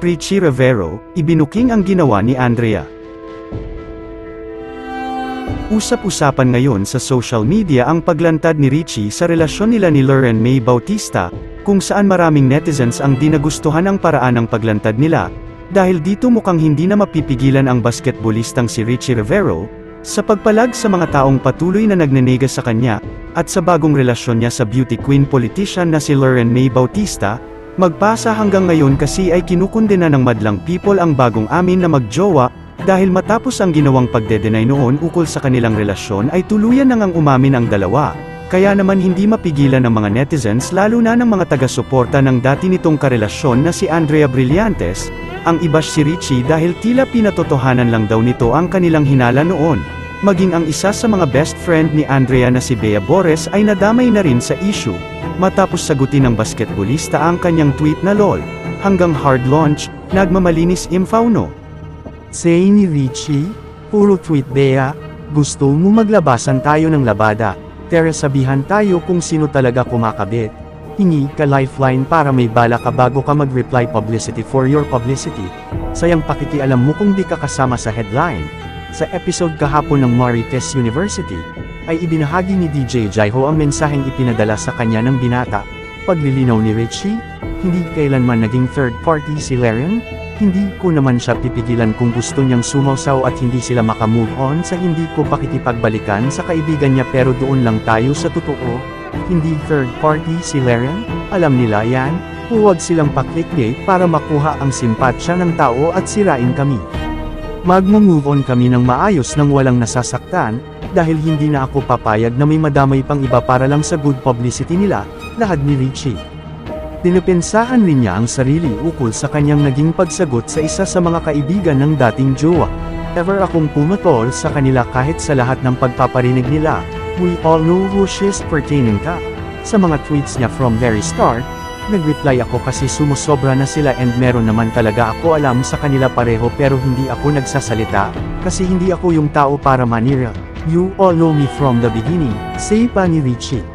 Richie Rivero, ibinuking ang ginawa ni Andrea. Usap-usapan ngayon sa social media ang paglantad ni Richie sa relasyon nila ni Lauren May Bautista, kung saan maraming netizens ang dinagustuhan ang paraan ng paglantad nila, dahil dito mukhang hindi na mapipigilan ang basketballistang si Richie Rivero, sa pagpalag sa mga taong patuloy na nagnenega sa kanya, at sa bagong relasyon niya sa beauty queen politician na si Lauren May Bautista, magpasa hanggang ngayon kasi ay kinukundena ng madlang people ang bagong amin na magjowa, dahil matapos ang ginawang pagdedenay noon ukol sa kanilang relasyon ay tuluyan nang ang umamin ang dalawa, kaya naman hindi mapigilan ng mga netizens lalo na ng mga taga-suporta ng dati nitong karelasyon na si Andrea Brillantes, ang ibash si Richie dahil tila pinatotohanan lang daw nito ang kanilang hinala noon. Maging ang isa sa mga best friend ni Andrea na si Bea Bores ay nadamay na rin sa issue, matapos sagutin ng basketballista ang kanyang tweet na lol, hanggang hard launch, nagmamalinis imfauno. Say ni Richie, puro tweet Bea, gusto mo maglabasan tayo ng labada, Tere sabihan tayo kung sino talaga kumakabit. Hingi ka lifeline para may bala ka bago ka mag-reply publicity for your publicity. Sayang pakikialam mo kung di ka kasama sa headline. Sa episode kahapon ng Marites University, ay ibinahagi ni DJ Jaiho ang mensaheng ipinadala sa kanya ng binata. Paglilinaw ni Richie, hindi kailanman naging third party si Larian, hindi ko naman siya pipigilan kung gusto niyang sumausaw at hindi sila makamove on sa hindi ko pakikipagbalikan sa kaibigan niya pero doon lang tayo sa totoo. Hindi third party si Laren, alam nila yan, huwag silang paklikbait para makuha ang simpatsya ng tao at sirain kami. Magmo-move on kami ng maayos nang walang nasasaktan, dahil hindi na ako papayag na may madamay pang iba para lang sa good publicity nila, lahad ni Richie. Dinipensahan rin niya ang sarili ukol sa kanyang naging pagsagot sa isa sa mga kaibigan ng dating jowa. Ever akong pumatol sa kanila kahit sa lahat ng pagpaparinig nila, we all know who she's pertaining ka. Sa mga tweets niya from very start, nag-reply ako kasi sumusobra na sila and meron naman talaga ako alam sa kanila pareho pero hindi ako nagsasalita, kasi hindi ako yung tao para manira. You all know me from the beginning, say pa ni Richie.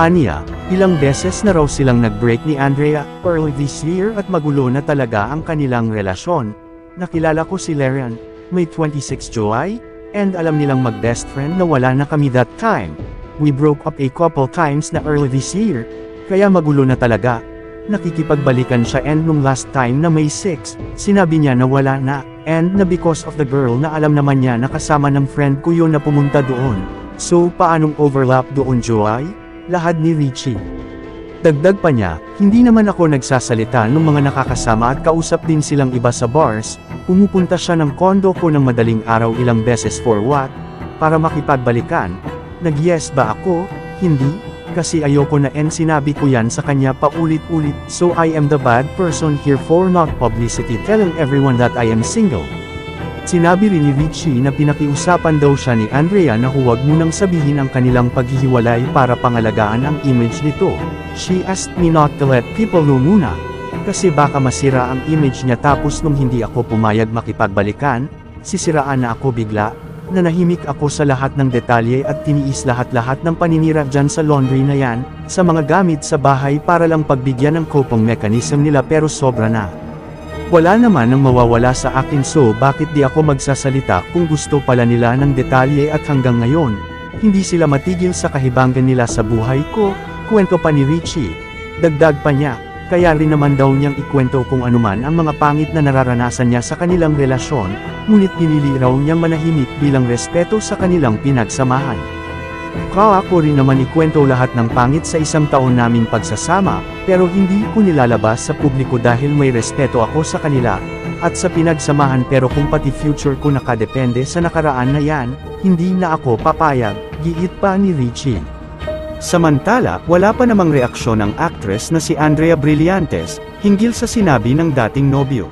Aniya, ilang beses na raw silang nag-break ni Andrea, early this year at magulo na talaga ang kanilang relasyon. Nakilala ko si Larian, may 26 July, and alam nilang mag-best friend na wala na kami that time. We broke up a couple times na early this year, kaya magulo na talaga. Nakikipagbalikan siya and nung last time na May 6, sinabi niya na wala na, and na because of the girl na alam naman niya na kasama ng friend ko yun na pumunta doon. So paanong overlap doon July? lahad ni Richie. Dagdag pa niya, hindi naman ako nagsasalita nung mga nakakasama at kausap din silang iba sa bars, pumupunta siya ng kondo ko ng madaling araw ilang beses for what? Para makipagbalikan. Nag-yes ba ako? Hindi? Kasi ayoko na and sinabi ko yan sa kanya paulit-ulit, so I am the bad person here for not publicity telling everyone that I am single. Sinabi rin ni Richie na pinakiusapan daw siya ni Andrea na huwag munang sabihin ang kanilang paghihiwalay para pangalagaan ang image nito. She asked me not to let people know muna. Kasi baka masira ang image niya tapos nung hindi ako pumayag makipagbalikan, sisiraan na ako bigla, nanahimik ako sa lahat ng detalye at tiniis lahat-lahat ng paninira dyan sa laundry na yan, sa mga gamit sa bahay para lang pagbigyan ng coping mechanism nila pero sobra na. Wala naman ang mawawala sa akin so bakit di ako magsasalita kung gusto pala nila ng detalye at hanggang ngayon, hindi sila matigil sa kahibangan nila sa buhay ko, kwento pa ni Richie. Dagdag pa niya, kaya rin naman daw niyang ikwento kung anuman ang mga pangit na nararanasan niya sa kanilang relasyon, ngunit pinili raw niyang manahimik bilang respeto sa kanilang pinagsamahan. Kaya ko rin naman ikwento lahat ng pangit sa isang taon naming pagsasama, pero hindi ko nilalabas sa publiko dahil may respeto ako sa kanila, at sa pinagsamahan pero kung pati future ko nakadepende sa nakaraan na yan, hindi na ako papayag, giit pa ni Richie. Samantala, wala pa namang reaksyon ng actress na si Andrea Brillantes, hinggil sa sinabi ng dating nobyo.